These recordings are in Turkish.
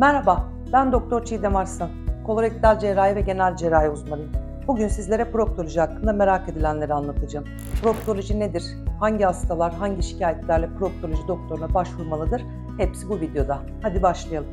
Merhaba, ben Doktor Çiğdem Arslan. Kolorektal cerrahi ve genel cerrahi uzmanıyım. Bugün sizlere proktoloji hakkında merak edilenleri anlatacağım. Proktoloji nedir? Hangi hastalar, hangi şikayetlerle proktoloji doktoruna başvurmalıdır? Hepsi bu videoda. Hadi başlayalım.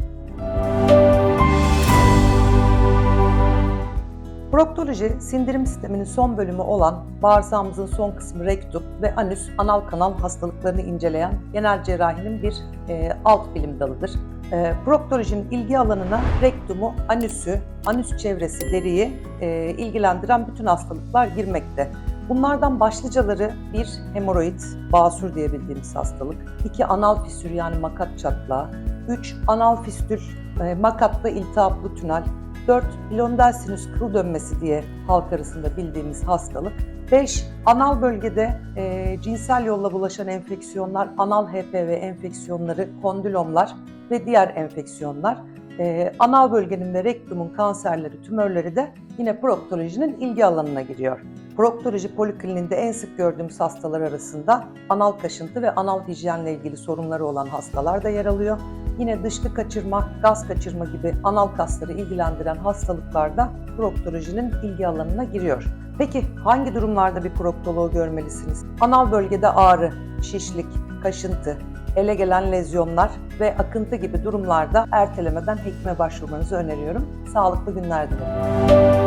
Proktoloji, sindirim sisteminin son bölümü olan bağırsağımızın son kısmı rektum ve anüs, anal kanal hastalıklarını inceleyen genel cerrahinin bir e, alt bilim dalıdır. E, proktolojinin ilgi alanına rektumu, anüsü, anüs çevresi, deriyi e, ilgilendiren bütün hastalıklar girmekte. Bunlardan başlıcaları bir hemoroid, basur diye bildiğimiz hastalık, iki anal fisür yani makat çatlağı, üç anal fistül, e, makatlı iltihaplı tünel, 4. Pilonidal sinüs kıl dönmesi diye halk arasında bildiğimiz hastalık. 5. Anal bölgede e, cinsel yolla bulaşan enfeksiyonlar, anal HPV enfeksiyonları, kondilomlar ve diğer enfeksiyonlar. E, anal bölgenin ve rektumun kanserleri, tümörleri de yine proktolojinin ilgi alanına giriyor. Proktoloji polikliniğinde en sık gördüğümüz hastalar arasında anal kaşıntı ve anal hijyenle ilgili sorunları olan hastalar da yer alıyor. Yine dışkı kaçırma, gaz kaçırma gibi anal kasları ilgilendiren hastalıklarda proktolojinin ilgi alanına giriyor. Peki hangi durumlarda bir proktoloğu görmelisiniz? Anal bölgede ağrı, şişlik, kaşıntı, ele gelen lezyonlar ve akıntı gibi durumlarda ertelemeden hekime başvurmanızı öneriyorum. Sağlıklı günler dilerim.